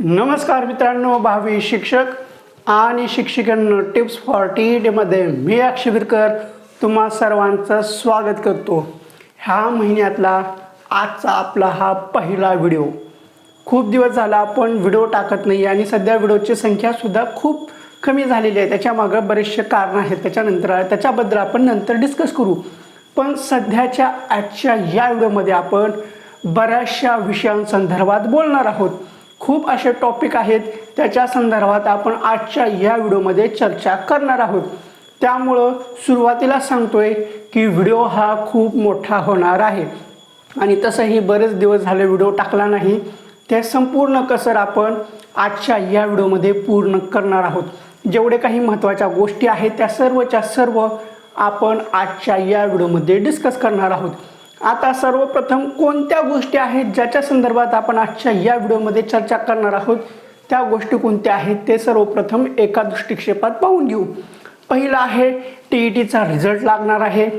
नमस्कार मित्रांनो भावी शिक्षक आणि शिक्षिकांना टिप्स फॉर टी डीमध्ये मी अक्षवीरकर तुम्हा सर्वांचं स्वागत करतो. ह्या महिन्यातला आजचा आपला हा पहिला व्हिडिओ. खूप दिवस झाला आपण व्हिडिओ टाकत नाही आणि सध्या व्हिडिओची संख्यासुद्धा खूप कमी झालेली आहे. त्याच्यामागं बरेचसे कारणं आहेत. त्याच्यानंतर त्याच्याबद्दल आपण नंतर डिस्कस करू. पण सध्याच्या आजच्या या व्हिडिओमध्ये आपण बऱ्याचशा विषयांसंदर्भात बोलणार आहोत. खूप असे टॉपिक आहेत. त्याच्या संदर्भात आपण आजच्या या व्हिडिओमध्ये चर्चा करणार आहोत. त्यामुळं सुरुवातीला सांगतोय की व्हिडिओ हा खूप मोठा होणार आहे. आणि तसंही बरेच दिवस झाले व्हिडिओ टाकला नाही. ते संपूर्ण कसर आपण आजच्या या व्हिडिओमध्ये पूर्ण करणार आहोत. जेवढे काही महत्त्वाच्या गोष्टी आहेत त्या सर्वच्या सर्व आपण आजच्या या व्हिडिओमध्ये डिस्कस करणार आहोत. आता सर्वप्रथम कोणत्या गोष्टी आहेत ज्याच्या संदर्भात आपण आजच्या या व्हिडिओमध्ये चर्चा करणार आहोत? त्या गोष्टी कोणत्या आहेत ते सर्वप्रथम एका दृष्टिक्षेपात पाहून घेऊ. पहिला आहे टी ई टीचा रिझल्ट लागणार आहे.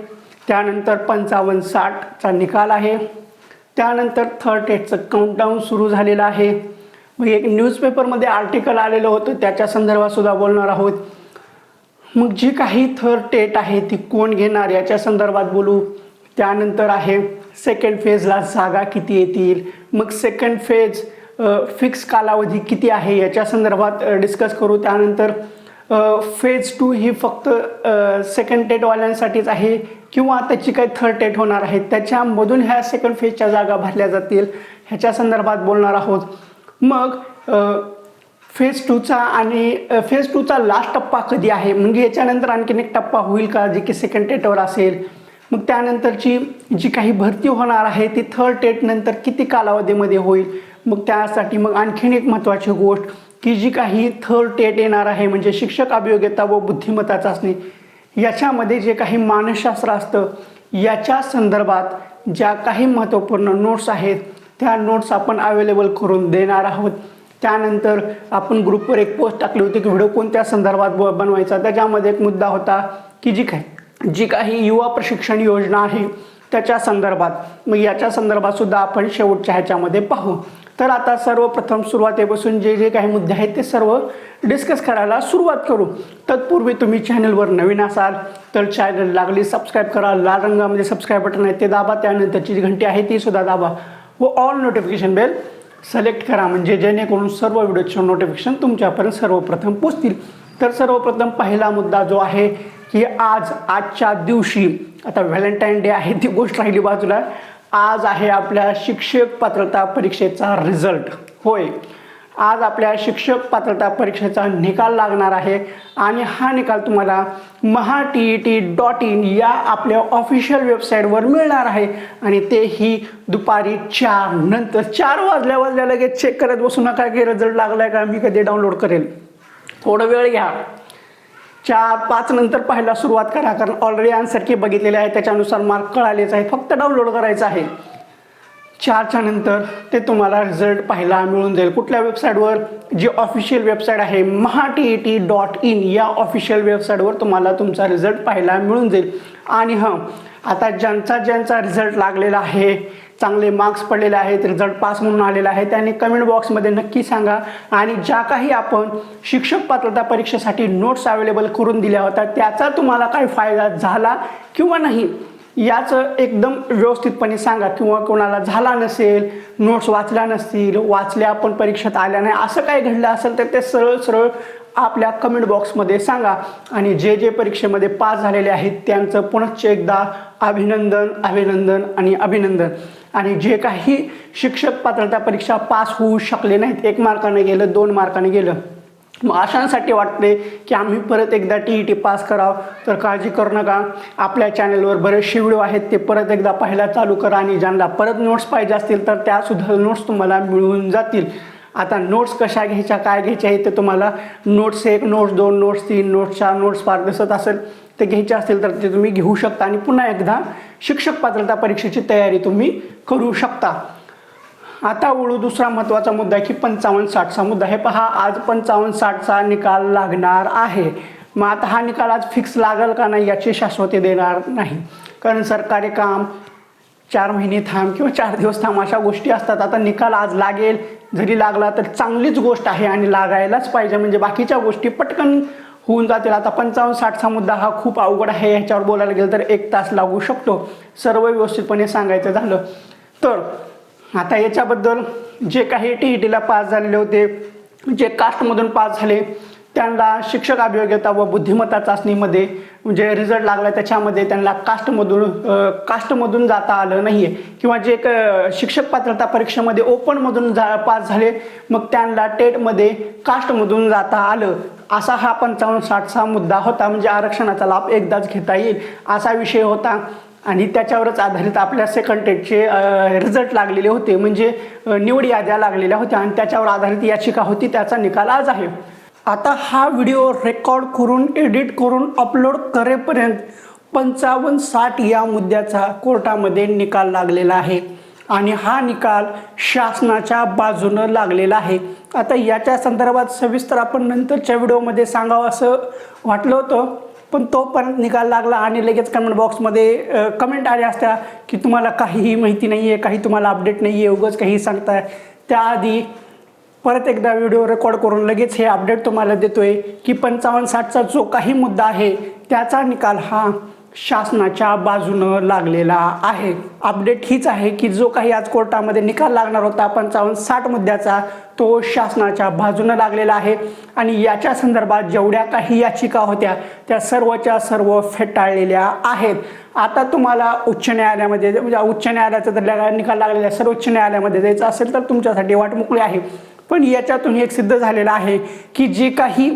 त्यानंतर पंचावन्न साठचा निकाल आहे. त्यानंतर थर्ड टेटचं काउंटडाऊन सुरू झालेलं आहे. मग एक न्यूजपेपरमध्ये आर्टिकल आलेलं होतं त्याच्या संदर्भातसुद्धा बोलणार आहोत. मग जी काही थर्ड टेट आहे ती कोण घेणार? याच्या संदर्भात बोलू. त्यानंतर आहे सेकंड फेजला जागा किती येतील? मग सेकंड फेज फिक्स कालावधी किती आहे? याच्या संदर्भात डिस्कस करू. त्यानंतर फेज टू ही फक्त सेकंड टेटवाल्यांसाठीच आहे किंवा त्याची काही थर्ड टेट होणार आहे त्याच्यामधून ह्या सेकंड फेजच्या जागा भरल्या जातील ह्याच्या संदर्भात बोलणार आहोत. मग फेज टूचा आणि फेज टूचा लास्ट टप्पा कधी आहे? म्हणजे याच्यानंतर आणखीन एक टप्पा होईल का जे की सेकंड टेटवर असेल? मग त्यानंतरची जी काही भरती होणार आहे ती थर्ड टेट नंतर किती कालावधीमध्ये होईल? मग त्यासाठी मग आणखीन एक महत्त्वाची गोष्ट की जी काही थर्ड टेट येणार आहे म्हणजे शिक्षक अभियोग्यता व बुद्धिमत्ता चाचणी याच्यामध्ये जे काही मानसशास्त्र असतं याच्या संदर्भात ज्या काही महत्त्वपूर्ण नोट्स आहेत त्या नोट्स आपण अवेलेबल करून देणार आहोत. त्यानंतर आपण ग्रुपवर एक पोस्ट टाकली होती की व्हिडिओ कोणत्या संदर्भात ब बनवायचा त्याच्यामध्ये एक मुद्दा होता की जी काही जी काही युवा प्रशिक्षण योजना आहे त्याच्या संदर्भात मग याच्या संदर्भात सुद्धा आपण शेवटच्या ह्याच्यामध्ये पाहू. तर आता सर्वप्रथम सुरुवातीपासून जे जे काही मुद्दे आहेत ते सर्व डिस्कस करायला सुरुवात करू. तत्पूर्वी तुम्ही चॅनलवर नवीन असाल तर चॅनल लागली सबस्क्राईब करा. लाल रंगामध्ये सबस्क्राईब बटन आहे ते दाबा. त्यानंतरची जी घंटी आहे ती सुद्धा दाबा. व ऑल नोटिफिकेशन बेल सिलेक्ट करा. म्हणजे जेणेकरून सर्व व्हिडिओचे नोटिफिकेशन तुमच्यापर्यंत सर्वप्रथम पोचतील. तर सर्वप्रथम पहिला मुद्दा जो आहे की आज आजच्या दिवशी आता व्हॅलेंटाईन डे आहे ती गोष्ट राहिली बाजूला. आज आहे आपल्या शिक्षक पात्रता परीक्षेचा रिझल्ट. होय. आज आपल्या शिक्षक पात्रता परीक्षेचा निकाल लागणार आहे आणि हा निकाल तुम्हाला Maha T E T dot in या आपल्या ऑफिशियल वेबसाईटवर मिळणार आहे आणि तेही दुपारी चार नंतर चार वाजल्या वाजल्या लगेच चेक करत बसू नका की रिझल्ट लागला आहे का मी कधी डाउनलोड करेल. थोडं वेळ घ्या. चार पाच नंतर पाहायला सुरुवात करा कारण ऑलरेडी आन्सर की बघितलेले आहे त्याच्यानुसार मार्क कळालेच आहे फक्त डाउनलोड करायचं आहे. चारच्या नंतर ते तुम्हाला रिझल्ट पाहायला मिळून जाईल. कुठल्या वेबसाईटवर जी ऑफिशियल वेबसाईट आहे Maha T E T dot in या ऑफिशियल वेबसाईटवर तुम्हाला तुमचा रिझल्ट पाहायला मिळून जाईल. आणि हां आता ज्यांचा ज्यांचा रिझल्ट लागलेला आहे चांगले मार्क्स पडलेले आहेत रिझल्ट पास म्हणून आलेला आहे त्यांनी कमेंट बॉक्समध्ये नक्की सांगा. आणि ज्या काही आपण शिक्षक पात्रता परीक्षेसाठी नोट्स अवेलेबल करून दिल्या होत्या त्याचा तुम्हाला काही फायदा झाला किंवा नाही याचं एकदम व्यवस्थितपणे सांगा. किंवा कोणाला झाला नसेल नोट्स वाचल्या नसतील वाचल्या पण परीक्षेत आल्या नाही असं काय घडलं असेल तर ते सरळ सरळ आपल्या कमेंट बॉक्समध्ये सांगा. आणि जे जे परीक्षेमध्ये पास झालेले आहेत त्यांचं पुनश्च एकदा अभिनंदन अभिनंदन आणि अभिनंदन. आणि जे काही शिक्षक पात्रता परीक्षा पास होऊ शकले नाहीत एक मार्काने गेलं दोन मार्काने गेलं मग अशांसाठी वाटते की आम्ही परत एकदा टी ई टी पास करावं. तर काळजी करू नका. आपल्या चॅनलवर बरेचसे व्हिडिओ आहेत ते परत एकदा पाहायला चालू करा आणि ज्यांना परत नोट्स पाहिजे असतील तर त्यासुद्धा नोट्स तुम्हाला मिळून जातील. आता नोट्स कशा घ्यायच्या काय घ्यायच्या आहेत ते तुम्हाला नोट्स एक नोट्स दोन नोट्स तीन नोट्स चार नोट्स फार दिसत असेल ते घ्यायचे असतील तर ते तुम्ही घेऊ शकता. आणि पुन्हा एकदा शिक्षक पात्रता परीक्षेची तयारी तुम्ही करू शकता. आता वळू दुसरा महत्त्वाचा मुद्दा की पंचावन्न साठचा मुद्दा. हे पहा आज पंचावन्न साठचा निकाल लागणार आहे. मग आता हा निकाल आज फिक्स लागेल का नाही याची शाश्वती देणार नाही. कारण सरकारी काम चार महिने थांब किंवा चार दिवस थांब अशा गोष्टी असतात. आता निकाल आज लागेल. जरी लागला तर चांगलीच गोष्ट आहे आणि लागायलाच पाहिजे. म्हणजे बाकीच्या गोष्टी पटकन होऊन जातील. आता पंचावन्न साठचा मुद्दा हा खूप अवघड आहे ह्याच्यावर बोलायला गेलं तर एक तास लागू शकतो. सर्व व्यवस्थितपणे सांगायचं झालं. तर आता याच्याबद्दल जे काही टी ई टीला पास झालेले होते जे कास्टमधून पास झाले त्यांना शिक्षक अभियोग्यता व बुद्धिमत्ता चाचणीमध्ये म्हणजे रिझल्ट लागला त्याच्यामध्ये त्यांना कास्टमधून कास्टमधून जाता आलं नाही आहे किंवा जे क शिक्षक पात्रता परीक्षेमध्ये ओपनमधून जा पास झाले मग त्यांना टेटमध्ये कास्टमधून जाता आलं. असा हा पंचावन्न साठचा मुद्दा होता. म्हणजे आरक्षणाचा लाभ एकदाच घेता येईल असा विषय होता. आणि त्याच्यावरच आधारित आपल्या सेकंड टेटचे रिझल्ट लागलेले होते. म्हणजे निवडी निवड याद्या लागलेल्या होत्या आणि त्याच्यावर आधारित याचिका होती. त्याचा निकाल आज आहे. आता हा व्हिडिओ रेकॉर्ड करून एडिट करून अपलोड करेपर्यंत पंचावन्न साठ या मुद्द्याचा कोर्टामध्ये निकाल लागलेला आहे. आणि हा निकाल शासनाच्या बाजूनं लागलेला आहे. आता याच्या संदर्भात सविस्तर आपण नंतरच्या व्हिडिओमध्ये सांगावं असं वाटलं होतं पण तोपर्यंत निकाल लागला आणि लगेच कमेंट बॉक्समध्ये कमेंट आल्या असत्या की तुम्हाला काहीही माहिती नाही आहे काही तुम्हाला अपडेट नाही आहे उगंच काही सांगताय. त्याआधी परत एकदा व्हिडिओ रेकॉर्ड करून लगेच हे अपडेट तुम्हाला देतोय की पंचावन्न साठचा जो काही मुद्दा आहे त्याचा निकाल हा शासनाच्या बाजूनं लागलेला आहे. अपडेट हीच आहे की जो काही आज कोर्टामध्ये निकाल लागणार होता पंचावन्न साठ मुद्द्याचा तो शासनाच्या बाजूनं लागलेला आहे. आणि याच्या संदर्भात जेवढ्या काही याचिका होत्या त्या सर्वच्या सर्व फेटाळलेल्या आहेत. आता तुम्हाला उच्च न्यायालयामध्ये म्हणजे उच्च न्यायालयाचा जर निकाल लागलेला आहे, सर्वोच्च न्यायालयामध्ये जायचं असेल तर तुमच्यासाठी वाट मोकळी आहे. पण याच्यातून एक सिद्ध झालेलं आहे की जे काही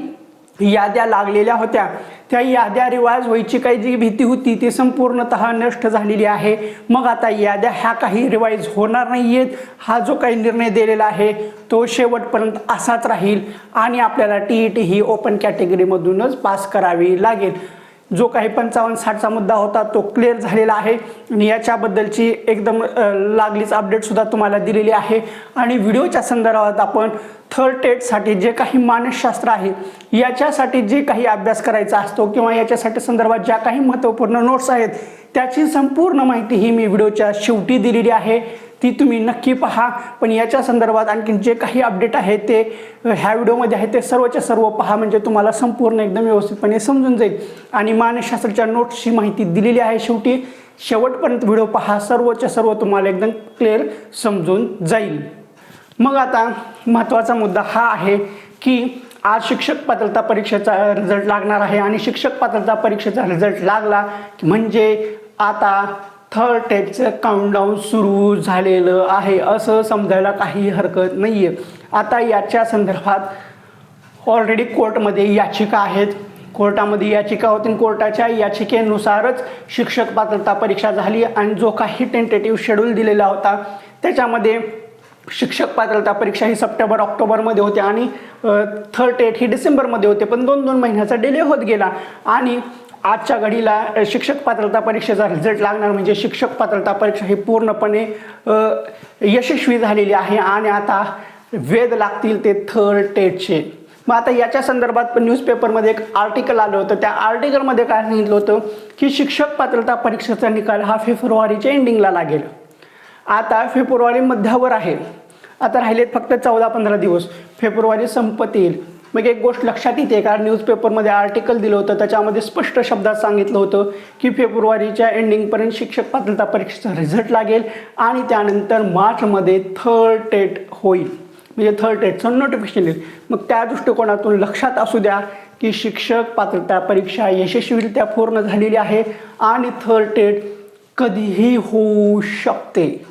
याद्या लागलेल्या होत्या. त्या याद्या रिवाज व्हायची काही जी भीती होती ती संपूर्णतः नष्ट झालेली आहे. मग आता याद्या ह्या काही रिवाईज होणार नाही आहेत हा जो काही निर्णय दिलेला आहे तो शेवटपर्यंत असाच राहील आणि आपल्याला टी ई टी ही ओपन कॅटेगरीमधूनच पास करावी लागेल. जो काही पंचावन्न साठचा मुद्दा होता तो क्लिअर झालेला आहे. आणि याच्याबद्दलची एकदम लागलीच अपडेटसुद्धा तुम्हाला दिलेली आहे. आणि व्हिडिओच्या संदर्भात आपण थर्ड टेटसाठी जे काही मानसशास्त्र आहे याच्यासाठी जे काही अभ्यास करायचा असतो किंवा याच्यासाठी संदर्भात ज्या काही महत्त्वपूर्ण नोट्स आहेत त्याची संपूर्ण माहिती ही मी व्हिडिओच्या शेवटी दिलेली आहे. ती तुम्ही नक्की पहा. पण याच्या संदर्भात आणखी जे काही अपडेट आहे ते ह्या व्हिडिओमध्ये आहे ते सर्वच्या सर्व पहा. म्हणजे तुम्हाला संपूर्ण एकदम व्यवस्थितपणे समजून जाईल. आणि मानसशास्त्राच्या नोट्सची माहिती दिलेली आहे शेवटी. शेवटपर्यंत व्हिडिओ पहा. सर्वच्या सर्व तुम्हाला एकदम क्लिअर समजून जाईल. मग आता महत्त्वाचा मुद्दा हा आहे की आज शिक्षक पात्रता परीक्षेचा रिझल्ट लागणार आहे. आणि शिक्षक पात्रता परीक्षेचा रिझल्ट लागला की म्हणजे आता थर्ड टेटचं काउंटडाऊन सुरू झालेलं आहे. असं समजायला काही हरकत नाही आहे आता याच्या संदर्भात ऑलरेडी कोर्टमध्ये याचिका आहेत. कोर्टामध्ये याचिका होती आणि कोर्टाच्या याचिकेनुसारच शिक्षक पात्रता परीक्षा झाली आणि जो काही टेंटेटिव्ह शेड्यूल दिलेला होता त्याच्यामध्ये शिक्षक पात्रता परीक्षा ही सप्टेंबर ऑक्टोबरमध्ये होती आणि थर्ड टेट ही डिसेंबरमध्ये होते. पण दोन दोन महिन्याचा डिले होत गेला आणि आजच्या घडीला शिक्षक पात्रता परीक्षेचा रिझल्ट लागणार म्हणजे शिक्षक पात्रता परीक्षा ही पूर्णपणे यशस्वी झालेली आहे आणि आता वेद लागतील ते थर्ड टेटचे. मग आता याच्या संदर्भात पण न्यूजपेपरमध्ये एक आर्टिकल आलं होतं. त्या आर्टिकलमध्ये काय सांगितलं होतं की शिक्षक पात्रता परीक्षेचा निकाल हा फेब्रुवारीच्या एंडिंगला लागेल. आता फेब्रुवारी मध्यावर आहे. आता राहिलेत फक्त चौदा पंधरा दिवस. फेब्रुवारी संपत येईल मग एक गोष्ट लक्षात येते कारण न्यूजपेपरमध्ये आर्टिकल दिलं होतं त्याच्यामध्ये स्पष्ट शब्दात सांगितलं होतं की फेब्रुवारीच्या एंडिंगपर्यंत शिक्षक पात्रता परीक्षेचा रिझल्ट लागेल आणि त्यानंतर मार्चमध्ये थर्ड टेट होईल. म्हणजे थर्ड टेटचं नोटिफिकेशन येईल. मग त्या दृष्टिकोनातून लक्षात असू द्या की शिक्षक पात्रता परीक्षा यशस्वीरित्या पूर्ण झालेली आहे आणि थर्ड टेट कधीही होऊ शकते.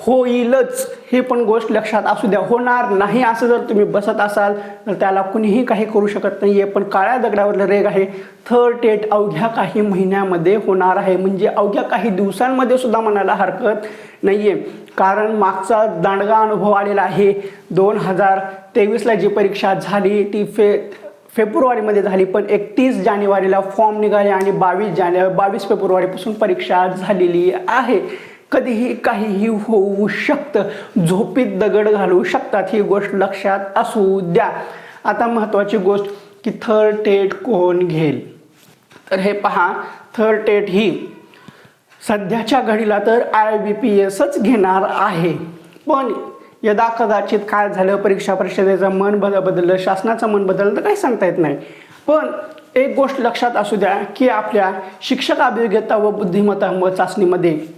होईलच. हे पण गोष्ट लक्षात असू द्या. होणार नाही असं जर तुम्ही बसत असाल तर त्याला कुणीही काही करू शकत नाही आहे पण काळ्या दगडावरलं रेग आहे. थर्ड डेट अवघ्या काही महिन्यामध्ये होणार आहे. म्हणजे अवघ्या काही दिवसांमध्ये सुद्धा म्हणायला हरकत नाही आहे कारण मागचा दांडगा अनुभव आलेला आहे. दोन हजार तेवीसला जी परीक्षा झाली ती फे फेब्रुवारीमध्ये झाली. पण एकतीस जानेवारीला फॉर्म निघाले आणि बावीस जाने बावीस फेब्रुवारीपासून परीक्षा झालेली आहे. कधीही काहीही होऊ शकतं. झोपीत दगड घालू शकतात. ही गोष्ट लक्षात असू द्या. आता महत्त्वाची गोष्ट की थर्ड टेट कोण घेईल? तर हे पहा. थर्ड टेट ही सध्याच्या घडीला तर आय बी पी एसच घेणार आहे. पण यदा कदाचित काय झालं परीक्षा परिषदेचं मन बद बदललं शासनाचं मन बदललं तर काही सांगता येत नाही. पण एक गोष्ट लक्षात असू द्या की आपल्या शिक्षक अभियोग्यता व बुद्धिमत्ता चाचणीमध्ये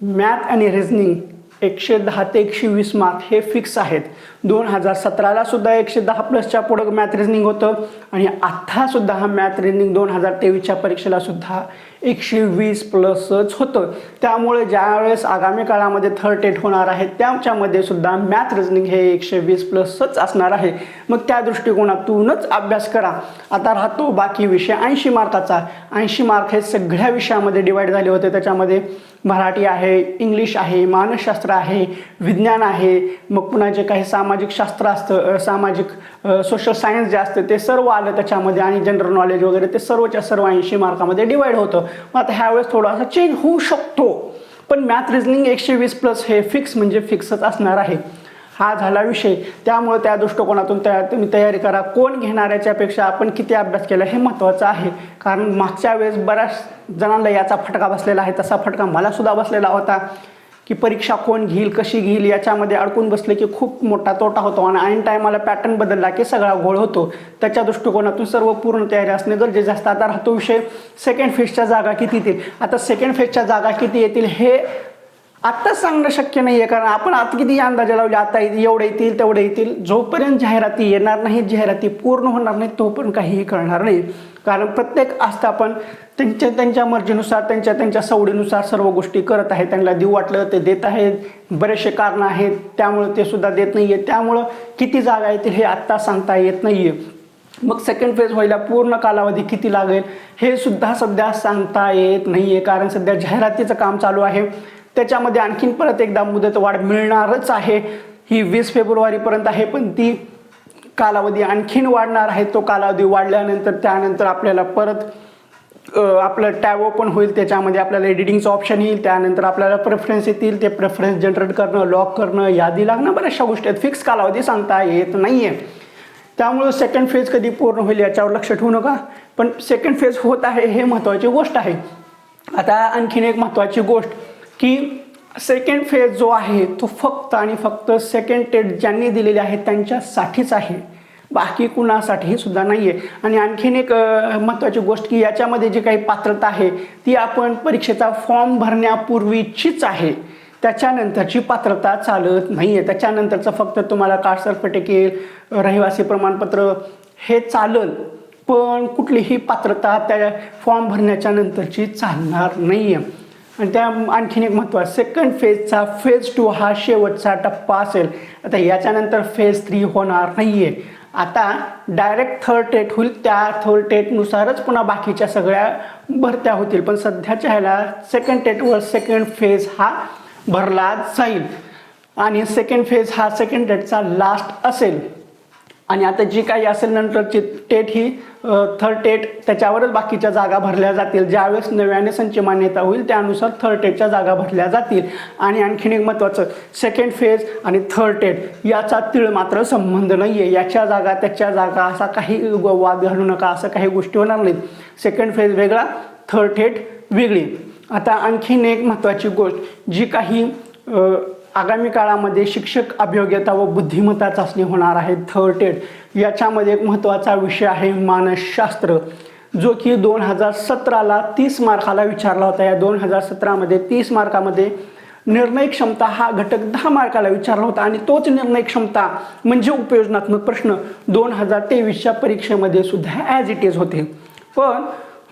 मॅथ आणि रिझनिंग एकशे दहा ते एकशे वीस मार्क हे फिक्स आहेत. दोन हजार सतराला सुद्धा एकशे दहा प्लसच्या पुढं मॅथ रिजनिंग होतं. आणि आत्तासुद्धा हा मॅथ रिजनिंग दोन हजार तेवीसच्या परीक्षेला सुद्धा एकशे वीस प्लसच होतं. त्यामुळे ज्यावेळेस आगामी काळामध्ये थर्ड टेट होणार आहे त्याच्यामध्ये सुद्धा मॅथ रिजनिंग हे एकशे वीस प्लसच असणार आहे. मग त्या दृष्टिकोनातूनच अभ्यास करा. आता राहतो बाकी विषय ऐंशी मार्काचा. ऐंशी मार्क हे सगळ्या विषयामध्ये डिवाईड झाले होते. त्याच्यामध्ये मराठी आहे इंग्लिश आहे मानसशास्त्र आहे विज्ञान आहे. मग पुन्हा जे काही सामाजिक शास्त्र असतं सामाजिक सोशल सायन्स जे असतं ते सर्व आलं त्याच्यामध्ये आणि जनरल नॉलेज वगैरे ते सर्वच्या सर्व ऐंशी मार्कामध्ये डिवाईड होतं. मग आता ह्यावेळेस थोडासा चेंज होऊ शकतो. पण मॅथ रिझनिंग एकशे वीस प्लस हे फिक्स म्हणजे फिक्सच असणार आहे. हा झाला विषय. त्यामुळे त्या दृष्टिकोनातून तया तुम्ही तयारी करा. कोण घेणार याच्यापेक्षा आपण किती अभ्यास केला हे महत्त्वाचं आहे. कारण मागच्या वेळेस बऱ्याच जणांना याचा फटका बसलेला आहे तसा फटका मलासुद्धा बसलेला होता. की परीक्षा कोण घेईल कशी घेईल याच्यामध्ये अडकून बसले की खूप मोठा तोटा होतो आणि ऐन टायमाला पॅटर्न बदलला की सगळा घोळ होतो. त्याच्या दृष्टिकोनातून सर्व पूर्ण तयारी असणे गरजेचे असतं. आता राहतो विषय सेकंड फेजच्या जागा किती येतील? आता सेकंड फेजच्या जागा किती येतील हे आत्ताच सांगणं शक्य नाही आहे कारण आपण आता किती अंदाजे लावले आता एवढे येतील तेवढे येतील. जोपर्यंत जाहिराती येणार नाहीत जाहिराती पूर्ण होणार नाहीत तोपर्यंत काहीही कळणार नाही कारण प्रत्येक आस्थापन त्यांच्या त्यांच्या मर्जीनुसार त्यांच्या त्यांच्या सवडीनुसार सर्व गोष्टी करत आहेत. त्यांना देऊ वाटलं ते देत आहेत. बरेचसे कारणं आहेत. त्यामुळे ते सुद्धा देत नाही आहे त्यामुळं किती जागा येतील हे आत्ता सांगता येत नाही आहे मग सेकंड फेज व्हायला पूर्ण कालावधी किती लागेल हे सुद्धा सध्या सांगता येत नाही आहे कारण सध्या जाहिरातीचं काम चालू आहे. त्याच्यामध्ये आणखीन परत एकदा मुदत वाढ मिळणारच आहे. ही वीस फेब्रुवारीपर्यंत आहे पण ती कालावधी आणखीन वाढणार आहे. तो कालावधी वाढल्यानंतर त्यानंतर आपल्याला परत आपलं टॅब ओपन होईल. त्याच्यामध्ये आपल्याला एडिटिंगचं ऑप्शन येईल. त्यानंतर आपल्याला प्रेफरन्स येतील. ते प्रेफरन्स जनरेट करणं लॉक करणं यादी लागणं बऱ्याचशा गोष्टी आहेत. फिक्स कालावधी सांगता येत नाही आहे त्यामुळं सेकंड फेज कधी पूर्ण होईल याच्यावर लक्ष ठेवू नका. पण सेकंड फेज होत आहे हे महत्त्वाची गोष्ट आहे. आता आणखीन एक महत्त्वाची गोष्ट की सेकंड फेज जो आहे तो फक्त आणि फक्त सेकंड टेट ज्यांनी दिलेले आहे त्यांच्यासाठीच आहे. बाकी कुणासाठीही सुद्धा नाही आहे आणि आणखीन एक महत्त्वाची गोष्ट की याच्यामध्ये जी काही पात्रता आहे ती आपण परीक्षेचा फॉर्म भरण्यापूर्वीचीच आहे. त्याच्यानंतरची पात्रता चालत नाही आहे त्याच्यानंतरचं फक्त तुम्हाला कास्ट सर्टिफिकेट रहिवासी प्रमाणपत्र हे चालल. पण कुठलीही पात्रता त्या फॉर्म भरण्याच्या नंतरची चालणार नाही आहे आणि त्या आणखीन एक महत्त्वाचं सेकंड फेजचा फेज टू हा शेवटचा टप्पा असेल. आता याच्यानंतर फेज थ्री होणार नाही आहे आता डायरेक्ट थर्ड टेट होईल त्या थर्ड टेटनुसारच पुन्हा बाकीच्या सगळ्या भरत्या होतील. पण सध्याच्या ह्याला सेकंड टेटवर सेकंड फेज हा भरला जाईल. आणि सेकंड फेज हा सेकंड डेटचा लास्ट असेल. आणि आता जी काही असेल नंतरची टेट ही थर्ड टेट त्याच्यावरच बाकीच्या जागा भरल्या जातील. ज्यावेळेस नव्याने संच मान्यता होईल त्यानुसार थर्ड टेटच्या जागा भरल्या जातील. आणि आणखीन एक महत्त्वाचं सेकंड फेज आणि थर्ड टेट याचा तिळ मात्र संबंध नाही आहे याच्या जागा त्याच्या जागा असा काही वाद घालू नका असं काही गोष्टी होणार नाहीत. सेकंड फेज वेगळा थर्ड टेट वेगळी. आता आणखीन एक महत्त्वाची गोष्ट जी काही आगामी काळामध्ये शिक्षक अभियोग्यता व बुद्धिमत्ता चाचणी होणार आहे. थर्ड टेट याच्यामध्ये एक महत्त्वाचा विषय आहे मानसशास्त्र. जो की दोन हजार सतराला तीस मार्काला विचारला होता. या दोन हजार सतरामध्ये तीस मार्कामध्ये निर्णय क्षमता हा घटक दहा मार्काला विचारला होता. आणि तोच निर्णय क्षमता म्हणजे उपयोजनात्मक प्रश्न. दोन हजार तेवीसच्या परीक्षेमध्ये सुद्धा ॲज इट इज होते. पण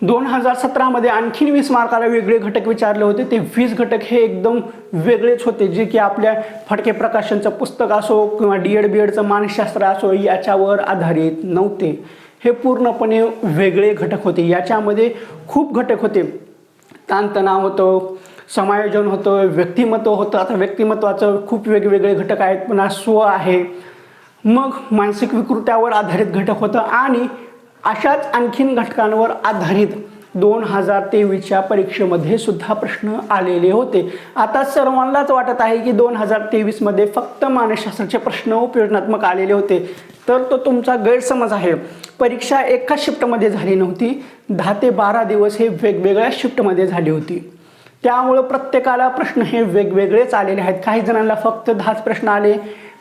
दोन हजार सतरामध्ये आणखीन वीस मार्काला वेगळे घटक विचारले होते. ते वीस घटक हे एकदम वेगळेच होते. जे की आपल्या फडके प्रकाशनचं पुस्तक असो किंवा डी एड बी एडचं मानसशास्त्र असो याच्यावर आधारित नव्हते. हे पूर्णपणे वेगळे घटक होते. याच्यामध्ये खूप घटक होते. ताणतणाव होतं समायोजन होतं व्यक्तिमत्व होतं. आता व्यक्तिमत्वाचं खूप वेगवेगळे घटक आहेत. पुन्हा स्व आहे. मग मानसिक विकृत्यावर आधारित घटक होतं. आणि अशाच आणखीन घटकांवर आधारित दोन हजार तेवीसच्या परीक्षेमध्ये सुद्धा प्रश्न आलेले होते. आता सर्वांनाच वाटत आहे की दोन हजार तेवीसमध्ये फक्त मानसशास्त्राचे प्रश्न उपयोजनात्मक आलेले होते. तर तो तुमचा गैरसमज आहे. परीक्षा एका शिफ्टमध्ये झाली नव्हती. दहा ते बारा दिवस हे वेगवेगळ्या शिफ्टमध्ये झाली होती. त्यामुळं प्रत्येकाला प्रश्न हे वेगवेगळेच आलेले आहेत. काही जणांना फक्त दहाच प्रश्न आले.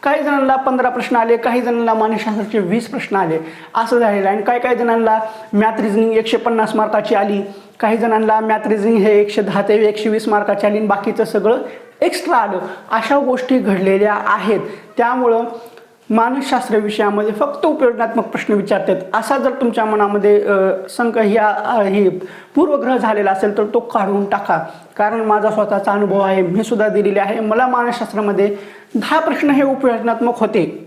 काही जणांना पंधरा प्रश्न आले काही जणांना मानसशास्त्राचे वीस प्रश्न आले. असं झालेलं आहे. आणि काही काही जणांना मॅथ रिझनिंग एकशे पन्नास मार्काची आली. काही जणांना मॅथ रिझनिंग हे एकशे दहा ते एकशे वीस मार्काची आली. आणि बाकीचं सगळं एक्स्ट्रा आलं. अशा गोष्टी घडलेल्या आहेत. त्यामुळं मानसशास्त्र विषयामध्ये फक्त उपयोजनात्मक प्रश्न विचारतात. असा जर तुमच्या मनामध्ये संक ह्या हे पूर्वग्रह झालेला असेल तर तो काढून टाका. कारण माझा स्वतःचा अनुभव आहे मी सुद्धा दिलेले आहे. मला मानसशास्त्रामध्ये दहा प्रश्न हे उपयोजनात्मक होते.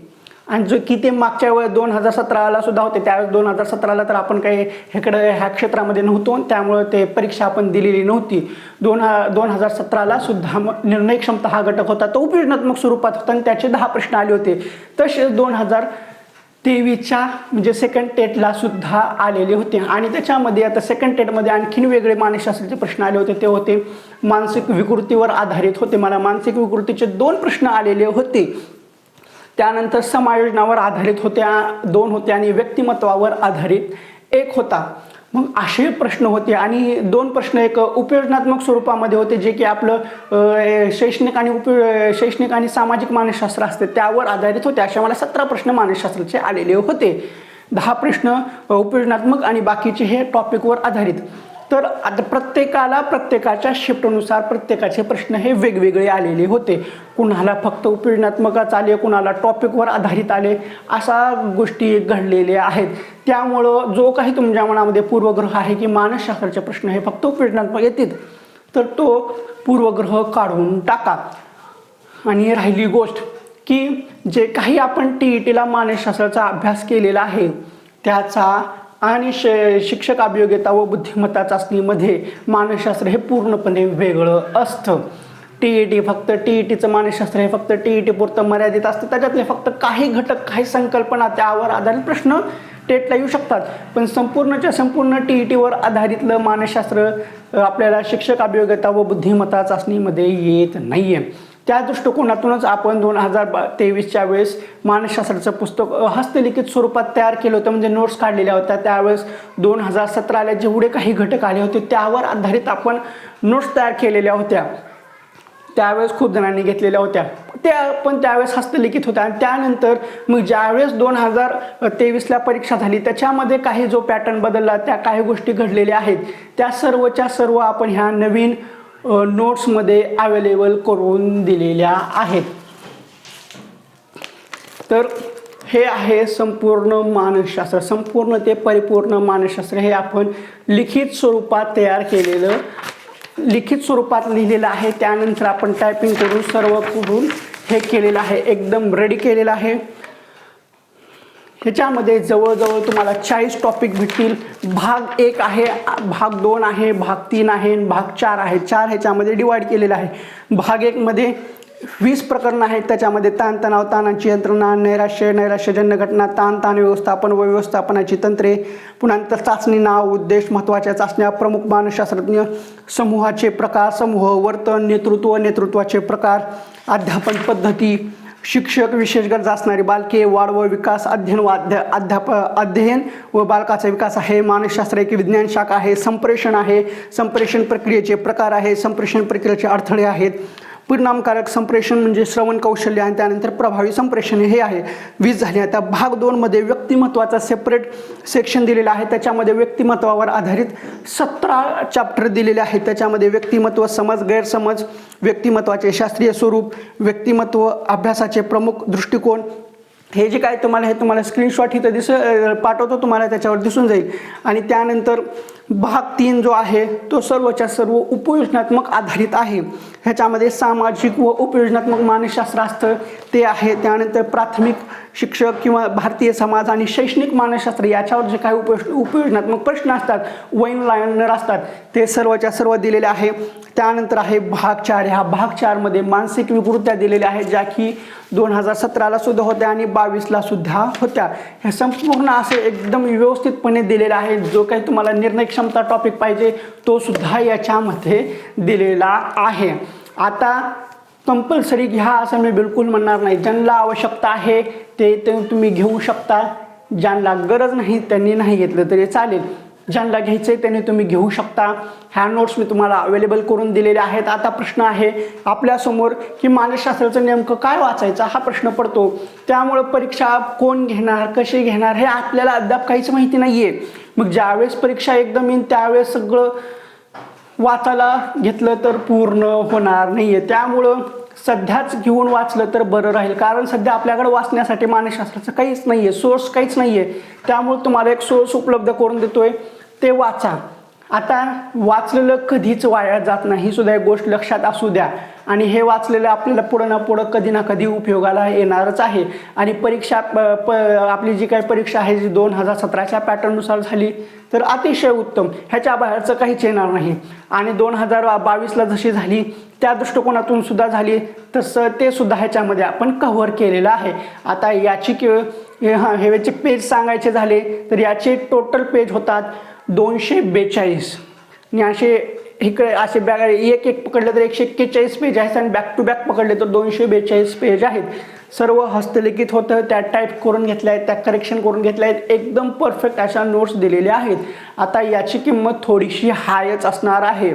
आणि जो की ते मागच्या वेळेस दोन हजार सतराला सुद्धा होते त्यावेळेस दोन हजार सतराला तर आपण काही हेकडं ह्या क्षेत्रामध्ये नव्हतो आणि ते परीक्षा आपण दिलेली नव्हती. दोन ह दोन हजार सतराला सुद्धा निर्णय क्षमता हा घटक होता तो उपयोजनात्मक स्वरूपात होता आणि त्याचे दहा प्रश्न आले होते. तसेच दोन हजार तेवीसच्या म्हणजे सेकंड टेटला सुद्धा आलेले होते. आणि त्याच्यामध्ये आता सेकंड टेटमध्ये आणखीन वेगळे मानसशास्त्राचे प्रश्न आले होते ते होते मानसिक विकृतीवर आधारित होते. मला मानसिक विकृतीचे दोन प्रश्न आलेले होते. त्यानंतर समायोजनावर आधारित होत्या दोन होत्या आणि व्यक्तिमत्वावर आधारित एक होता. मग असे प्रश्न होते आणि दोन प्रश्न एक उपयोजनात्मक स्वरूपामध्ये होते जे की आपलं शैक्षणिक आणि उपयो शैक्षणिक आणि सामाजिक मानसशास्त्र असते त्यावर आधारित होते. अशा मला सतरा प्रश्न मानसशास्त्राचे आलेले होते. दहा प्रश्न उपयोजनात्मक आणि बाकीचे हे टॉपिकवर आधारित. तर आता प्रत्येकाला प्रत्येकाच्या शिफ्टनुसार प्रत्येकाचे प्रश्न हे वेगवेगळे आलेले होते. कुणाला फक्त उपयोजनात्मकच आले कुणाला टॉपिकवर आधारित आले अशा गोष्टी घडलेल्या आहेत. त्यामुळं जो काही तुमच्या मनामध्ये पूर्वग्रह आहे की मानसशास्त्राचे प्रश्न हे फक्त उपयोजनात्मक येतील तर तो पूर्वग्रह काढून टाका. आणि राहिली गोष्ट की जे काही आपण टी ई टीला मानसशास्त्राचा अभ्यास केलेला आहे त्याचा आणि श शिक्षक अभियोग्यता व बुद्धिमत्ता चाचणीमध्ये मानसशास्त्र हे पूर्णपणे वेगळं असतं. टी ई टी फक्त टी ई टीचं मानसशास्त्र हे फक्त टी ई टी पुरतं मर्यादित असतं. त्याच्यातले फक्त काही घटक काही संकल्पना त्यावर आधारित प्रश्न टेटला येऊ शकतात. पण संपूर्णच्या संपूर्ण टी ई टीवर आधारितलं मानसशास्त्र आपल्याला शिक्षक अभियोग्यता व बुद्धिमत्ता चाचणीमध्ये येत नाही आहे त्या दृष्टिकोनातूनच आपण दोन हजार बा तेवीसच्या वेळेस मानसशास्त्राचं पुस्तक हस्तलिखित स्वरूपात तयार केलं होतं. म्हणजे नोट्स काढलेल्या होत्या. त्यावेळेस दोन हजार सतराला जेवढे काही घटक आले होते त्यावर आधारित आपण नोट्स तयार केलेल्या होत्या. त्यावेळेस खूप जणांनी घेतलेल्या होत्या. त्या पण त्यावेळेस हस्तलिखित होत्या. आणि त्यानंतर मग ज्यावेळेस दोन हजार तेवीसला परीक्षा झाली त्याच्यामध्ये काही जो पॅटर्न बदलला त्या काही गोष्टी घडलेल्या आहेत. त्या सर्वच्या सर्व आपण ह्या नवीन नोट्समध्ये अवेलेबल करून दिलेल्या आहेत. तर हे आहे संपूर्ण मानसशास्त्र. संपूर्ण ते परिपूर्ण मानसशास्त्र हे आपण लिखित स्वरूपात तयार केलेलं लिखित स्वरूपात लिहिलेलं आहे. त्यानंतर आपण टायपिंग करून सर्व करून हे केलेलं आहे. एकदम रेडी केलेलं आहे. ह्याच्यामध्ये जवळजवळ तुम्हाला चाळीस टॉपिक भेटतील. भाग एक आहे भाग दोन आहे भाग तीन आहे आणि भाग चार आहे. चार ह्याच्यामध्ये डिवाईड केलेलं आहे. भाग एकमध्ये वीस प्रकरणं आहेत. त्याच्यामध्ये ताणतणाव ताणांची यंत्रणा नैराश्य नैराश्यजन्य घटना ताण ताण व्यवस्थापन व व्यवस्थापनाची तंत्रे पुन्हा नंतर चाचणी नाव उद्देश महत्त्वाच्या चाचण्या प्रमुख मानसशास्त्रज्ञ समूहाचे प्रकार समूह वर्तन नेतृत्व नेतृत्वाचे प्रकार अध्यापन पद्धती शिक्षक विशेष गरजा असणारी बालके वाढ व विकास अध्ययन व अध्या अध्याप अध्ययन व बालकाचा विकास आहे. मानसशास्त्र एक विज्ञान शाखा आहे. संप्रेषण आहे. संप्रेषण प्रक्रियेचे प्रकार आहे. संप्रेषण प्रक्रियेचे अडथळे आहेत. परिणामकारक संप्रेषण म्हणजे श्रवण कौशल्य आणि त्यानंतर प्रभावी संप्रेषण हे आहे. वीज झाले. आता भाग दोनमध्ये व्यक्तिमत्वाचा सेपरेट सेक्शन दिलेला आहे. त्याच्यामध्ये व्यक्तिमत्वावर आधारित सतरा चॅप्टर दिलेले आहेत. त्याच्यामध्ये व्यक्तिमत्व समज गैरसमज व्यक्तिमत्वाचे शास्त्रीय स्वरूप व्यक्तिमत्व अभ्यासाचे प्रमुख दृष्टिकोन. हे जे काय तुम्हाला हे तुम्हाला स्क्रीनशॉट इथं दिस पाठवतो तुम्हाला त्याच्यावर दिसून जाईल. आणि त्यानंतर भाग तीन जो आहे तो सर्वच्या सर्व उपयोजनात्मक आधारित आहे. ह्याच्यामध्ये सामाजिक व उपयोजनात्मक मानसशास्त्र असतं ते आहे. त्यानंतर प्राथमिक शिक्षक किंवा भारतीय समाज आणि शैक्षणिक मानसशास्त्र याच्यावर जे काही उपयोज उपयोजनात्मक प्रश्न असतात वैन लायनर असतात ते सर्वच्या सर्व दिलेले आहे. त्यानंतर आहे भाग चार. ह्या भाग चारमध्ये मानसिक विकृत्या दिलेल्या आहेत ज्या की दोन हजार सतराला सुद्धा होत्या आणि बावीसला सुद्धा होत्या. हे संपूर्ण असे एकदम व्यवस्थितपणे दिलेलं आहे जो काही तुम्हाला निर्णय क्षमता टॉपिक पाहिजे तो सुद्धा याच्यामध्ये दिलेला आहे. आता कंपल्सरी घ्या असं मी बिलकुल म्हणणार नाही. ज्यांना आवश्यकता आहे ते ते तुम्ही घेऊ शकता. ज्यांना गरज नाही त्यांनी नाही घेतलं तरी चालेल. ज्यांना घ्यायचे त्याने तुम्ही घेऊ शकता. ह्या नोट्स मी तुम्हाला अवेलेबल करून दिलेले आहेत. आता प्रश्न आहे आपल्यासमोर की मानसशास्त्राचं नेमकं काय वाचायचं? हा प्रश्न पडतो. त्यामुळं परीक्षा कोण घेणार कशी घेणार हे आपल्याला अद्याप काहीच माहिती नाही आहे मग ज्यावेळेस परीक्षा एकदम येईन त्यावेळेस सगळं वाचायला घेतलं तर पूर्ण होणार नाही आहे त्यामुळं सध्याच घेऊन वाचलं तर बरं राहील. कारण सध्या आपल्याकडे वाचण्यासाठी मानसशास्त्राचं काहीच नाही आहे सोर्स काहीच नाही आहे त्यामुळे तुम्हाला एक सोर्स उपलब्ध करून देतोय. ते वाचा. आता वाचलेलं कधीच वाया जात नाही. ही सुद्धा एक गोष्ट लक्षात असू द्या. आणि हे वाचलेलं आपल्याला पुढं ना पुढं कधी ना कधी उपयोगाला येणारच आहे. आणि परीक्षा प प आपली जी काही परीक्षा आहे जी दोन हजार सतराच्या पॅटर्ननुसार झाली तर अतिशय उत्तम. ह्याच्या बाहेरचं काहीच येणार नाही. आणि दोन हजार बावीसला जशी झाली त्या दृष्टिकोनातून सुद्धा झाली तसं ते सुद्धा ह्याच्यामध्ये आपण कव्हर केलेलं आहे. आता याची कि हां ह्याचे पेज सांगायचे झाले तर याचे टोटल पेज होतात. दोनशे बेचाळीस. आणि असे इकडे असे बॅग एक एक पकडले तर एकशे एक्केचाळीस पेज आहेत आणि बॅक टू बॅक पकडले तर दोनशे बेचाळीस पेज आहेत. सर्व हस्तलिखित होतं. त्या टाईप करून घेतल्या आहेत. त्या करेक्शन करून घेतल्या आहेत. एकदम परफेक्ट अशा नोट्स दिलेल्या आहेत. आता याची किंमत थोडीशी हायच असणार आहे.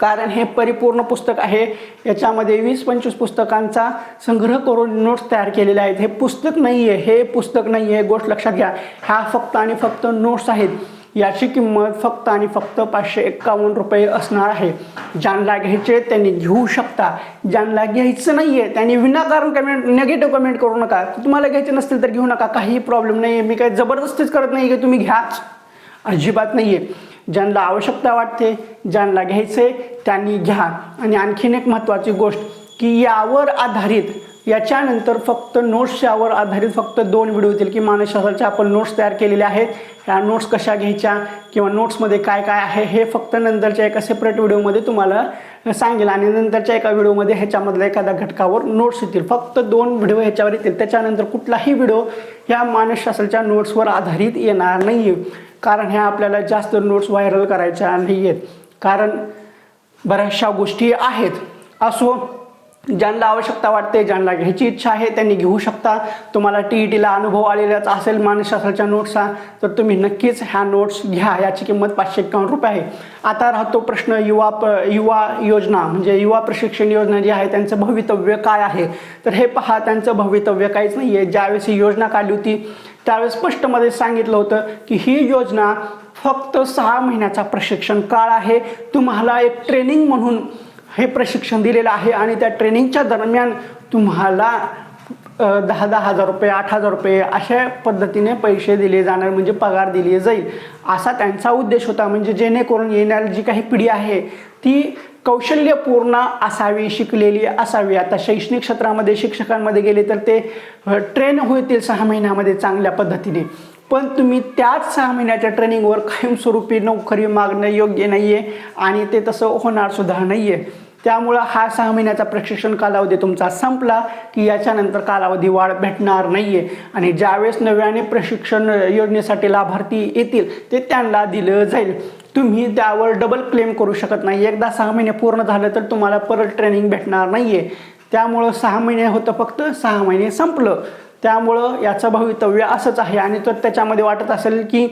कारण हे परिपूर्ण पुस्तक आहे. याच्यामध्ये वीस पंचवीस पुस्तकांचा संग्रह करून नोट्स तयार केलेले आहेत. हे पुस्तक नाही आहे हे पुस्तक नाही आहे गोष्ट लक्षात घ्या. ह्या फक्त आणि फक्त नोट्स आहेत. याची किंमत फक्त आणि फक्त पाचशे एक्कावन्न रुपये असणार आहे. ज्यांना घ्यायचे त्यांनी घेऊ शकता. ज्यांना घ्यायचं नाही आहे त्यांनी विनाकारण कमेंट नेगेटिव्ह कमेंट करू नका. तुम्हाला घ्यायचे नसतील तर घेऊ नका. काही प्रॉब्लेम नाही आहे मी काही जबरदस्तीच करत नाही की तुम्ही घ्याच अजिबात नाही आहे ज्यांना आवश्यकता वाटते ज्यांना घ्यायचे त्यांनी घ्या. आणि आणखीन एक महत्त्वाची गोष्ट की यावर आधारित याच्यानंतर फक्त नोट्स यावर आधारित फक्त दोन व्हिडिओ येतील की मानसशास्त्राच्या आपण नोट्स तयार केलेल्या आहेत. ह्या नोट्स कशा घ्यायच्या किंवा नोट्समध्ये काय काय आहे हे फक्त नंतरच्या एका सेपरेट व्हिडिओमध्ये तुम्हाला सांगेल. आणि नंतरच्या एका व्हिडिओमध्ये ह्याच्यामधल्या एखाद्या घटकावर नोट्स येतील. फक्त दोन व्हिडिओ ह्याच्यावर येतील. त्याच्यानंतर कुठलाही व्हिडिओ ह्या मानसशास्त्राच्या नोट्सवर आधारित येणार नाही आहे कारण ह्या आपल्याला जास्त नोट्स व्हायरल करायच्या नाही आहेत कारण बऱ्याचशा गोष्टी आहेत. असो ज्यांना आवश्यकता वाटते ज्यांना घ्यायची इच्छा आहे त्यांनी घेऊ शकता. तुम्हाला टी ई टीला अनुभव आलेलाच असेल मानसशास्त्राच्या नोट्सचा तर तुम्ही नक्कीच ह्या नोट्स घ्या. याची किंमत पाचशे एकावन्न रुपये आहे. आता राहतो प्रश्न युवा प युवा योजना म्हणजे युवा प्रशिक्षण योजना जी आहे त्यांचं भवितव्य काय आहे? तर हे पहा त्यांचं भवितव्य काहीच नाही आहे ज्यावेळेस ही योजना काढली होती त्यावेळेस स्पष्टमध्ये सांगितलं होतं की ही योजना फक्त सहा महिन्याचा प्रशिक्षण काळ आहे. तुम्हाला एक ट्रेनिंग म्हणून हे प्रशिक्षण दिलेलं आहे आणि त्या ट्रेनिंगच्या दरम्यान तुम्हाला दहा दहा हजार रुपये आठ हजार रुपये अशा पद्धतीने पैसे दिले जाणार म्हणजे पगार दिले जाईल. असा त्यांचा उद्देश होता म्हणजे जेणेकरून येणारी जी काही पिढी आहे ती कौशल्यपूर्ण असावी शिकलेली असावी. आता शैक्षणिक क्षेत्रामध्ये शिक्षकांमध्ये गेले तर ते ट्रेन होतील सहा महिन्यामध्ये चांगल्या पद्धतीने. पण तुम्ही त्याच सहा महिन्याच्या ट्रेनिंगवर कायमस्वरूपी नोकरी मागणं योग्य नाही आहे आणि ते तसं होणार सुद्धा नाही आहे त्यामुळं हा सहा महिन्याचा प्रशिक्षण कालावधी तुमचा संपला की याच्यानंतर कालावधी वाढ भेटणार नाही आहे आणि ज्यावेळेस नव्याने प्रशिक्षण योजनेसाठी लाभार्थी येतील ते त्यांना दिलं जाईल. तुम्ही त्यावर डबल क्लेम करू शकत नाही. एकदा सहा महिने पूर्ण झालं तर तुम्हाला परत ट्रेनिंग भेटणार नाही आहे त्यामुळं सहा महिने होतं फक्त सहा महिने संपलं. त्यामुळं याचं भवितव्य असंच आहे. आणि तर त्याच्यामध्ये वाटत असेल की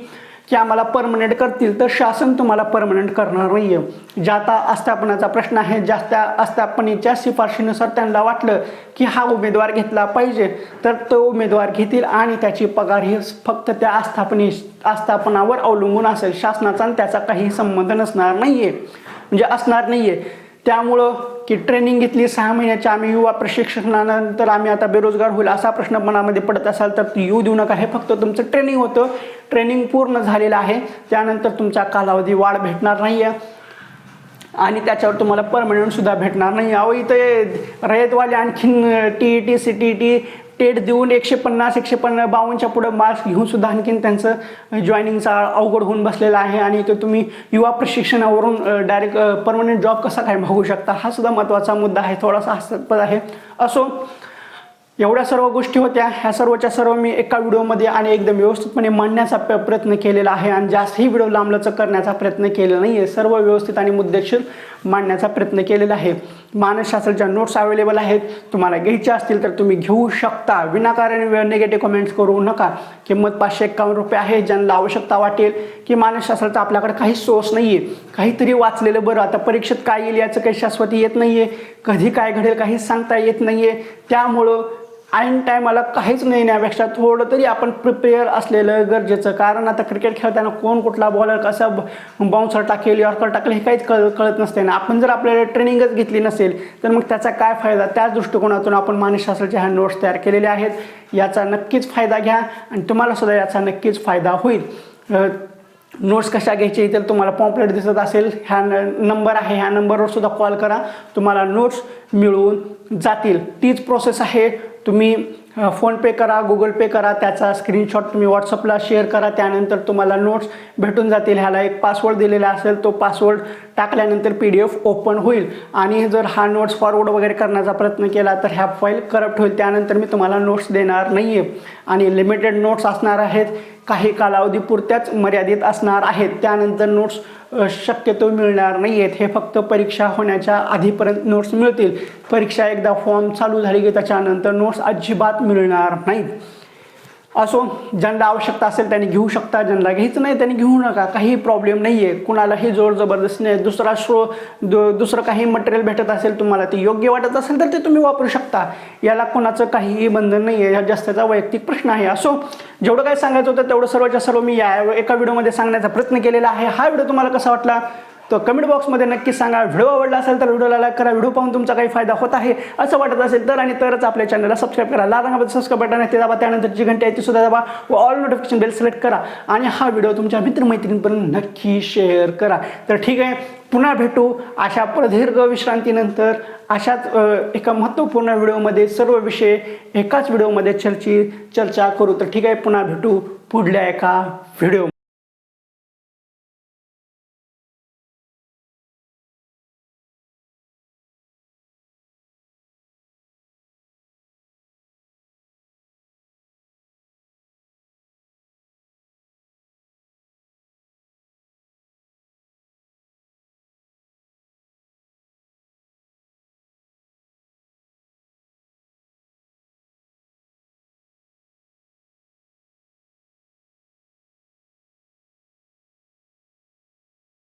की आम्हाला परमनंट करतील तर शासन तुम्हाला परमनंट करणार नाही आहे ज्या आता आस्थापनाचा प्रश्न आहे जास्त आस्थापनेच्या शिफारशीनुसार त्यांना वाटलं की हा उमेदवार घेतला पाहिजे तर तो उमेदवार घेतील आणि त्याची पगार ही फक्त त्या आस्थापने आस्थापनावर अवलंबून असेल. शासनाचा आणि त्याचा काही संबंध नसणार नाही आहे म्हणजे असणार नाही आहे त्यामुळं की ट्रेनिंग घेतली सहा महिन्याच्या आम्ही युवा प्रशिक्षणानंतर आम्ही आता बेरोजगार होईल असा प्रश्न मनामध्ये पडत असाल तर येऊ देऊ नका. हे फक्त तुमचं ट्रेनिंग होतं. ट्रेनिंग पूर्ण झालेलं आहे. त्यानंतर तुमचा कालावधी वाढ भेटणार नाही आहे आणि त्याच्यावर तुम्हाला परमनंट सुद्धा भेटणार नाही अहो इथे रयतवाले आणखीन T E T C T T TET देऊन एकशे पन्नास एकशे पन्नास बावनच्या पुढं मार्क्स घेऊन सुद्धा आणखीन त्यांचं जॉईनिंगचा अवघड होऊन बसलेला आहे आणि ते तुम्ही युवा प्रशिक्षणावरून डायरेक्ट परमनंट जॉब कसा काय भागू शकता? हा सुद्धा महत्त्वाचा मुद्दा आहे थोडासा हास्यास्पद आहे. असो एवढ्या सर्व गोष्टी होत्या. ह्या सर्वच्या सर्व मी एका व्हिडिओमध्ये आणि एकदम व्यवस्थितपणे मांडण्याचा प- प्रयत्न केलेला आहे आणि जास्तही व्हिडिओ लांबलचक करण्याचा प्रयत्न केलेला नाही आहे सर्व व्यवस्थित आणि मुद्देशीर मांडण्याचा प्रयत्न केलेला आहे. मानसशास्त्राच्या नोट्स अवेलेबल आहेत. तुम्हाला घ्यायच्या असतील तर तुम्ही घेऊ शकता. विनाकारण निगेटिव्ह कमेंट्स करू नका. किंमत पाचशे एक्कावन्न रुपये आहे. ज्यांना आवश्यकता वाटेल की मानसशास्त्राचा आपल्याकडे काही सोर्स नाही आहे काहीतरी वाचलेलं बरं. आता परीक्षेत काय येईल याचं काही शाश्वती येत नाही आहे कधी काय घडेल काही सांगता येत नाही आहे त्यामुळं ऐन टायमाला काहीच नाही येण्यापेक्षा थोडं तरी आपण प्रिपेअर असलेलं गरजेचं. कारण आता क्रिकेट खेळताना कोण कुठला बॉलर कसा बाउन्सर टाकेल यॉर्कर टाकेल हे काहीच कळ कळत नसते ना. आपण जर आपल्याला ट्रेनिंगच घेतली नसेल तर मग त्याचा काय फायदा? त्याच दृष्टिकोनातून आपण मानसशास्त्राचे ह्या नोट्स तयार केलेले आहेत. याचा नक्कीच फायदा घ्या आणि तुम्हाला सुद्धा याचा नक्कीच फायदा होईल. नोट्स कशा घ्यायचे तर तुम्हाला पॉम्पलेट दिसत असेल. ह्या नंबर आहे ह्या नंबरवर सुद्धा कॉल करा. तुम्हाला नोट्स मिळून जातील. तीच प्रोसेस आहे. तुम्ही फोनपे करा गुगल पे करा त्याचा स्क्रीनशॉट तुम्ही व्हॉट्सअपला शेअर करा. त्यानंतर तुम्हाला नोट्स भेटून जातील. ह्याला एक पासवर्ड दिलेला असेल तो पासवर्ड टाकल्यानंतर पी डी एफ ओपन होईल. आणि जर हा नोट्स फॉरवर्ड वगैरे करण्याचा प्रयत्न केला तर ह्या फाईल करप्ट होईल. त्यानंतर मी तुम्हाला नोट्स देणार नाही आहे आणि लिमिटेड नोट्स असणार आहेत. काही कालावधीपुरत्याच मर्यादित असणार आहेत. त्यानंतर नोट्स शक्यतो मिळणार नाही आहेत हे फक्त परीक्षा होण्याच्या आधीपर्यंत नोट्स मिळतील. परीक्षा एकदा फॉर्म चालू झाली की त्याच्यानंतर नोट्स अजिबात मिळणार नाहीत. असो ज्यांना आवश्यकता असेल त्यांनी घेऊ शकता ज्यांना घ्यायचं नाही त्यांनी घेऊ नका काही प्रॉब्लेम नाही आहे कुणालाही जोर जबरदस्ती नाही दुसरा शो दु दुसरं काही मटेरियल भेटत असेल तुम्हाला ते योग्य वाटत असेल तर ते तुम्ही वापरू शकता. याला कोणाचं काहीही बंधन नाही आहे हा जास्तचा वैयक्तिक प्रश्न आहे. असो जेवढं काही सांगायचं होतं तेवढं सर्वच्या सर्व मी या एका व्हिडिओमध्ये सांगण्याचा प्रयत्न केलेला आहे. हा व्हिडिओ तुम्हाला कसा वाटला? तर कमेंट बॉक्समध्ये नक्की सांगा. व्हिडिओ आवडला असेल तर व्हिडिओला लाईक करा. व्हिडिओ पाहून तुमचा काही फायदा होत आहे असं वाटत असेल तर आणि तरच आपल्या चॅनलला सबस्क्राईब करा. लाल रंगामध्ये सबस्क्राईब बटन आहे ते दाबा. त्यानंतर जी घंटी आहे ती सुद्धा दाबा व ऑल नोटिफिकेशन बेल सिलेक्ट करा. आणि हा व्हिडिओ तुमच्या मित्रमैत्रिणींपर्यंत नक्की शेअर करा. तर ठीक आहे पुन्हा भेटू अशा प्रदीर्घ विश्रांतीनंतर अशाच एका महत्त्वपूर्ण व्हिडिओमध्ये सर्व विषय एकाच व्हिडिओमध्ये चर्ची चर्चा करू. तर ठीक आहे पुन्हा भेटू पुढल्या एका व्हिडिओ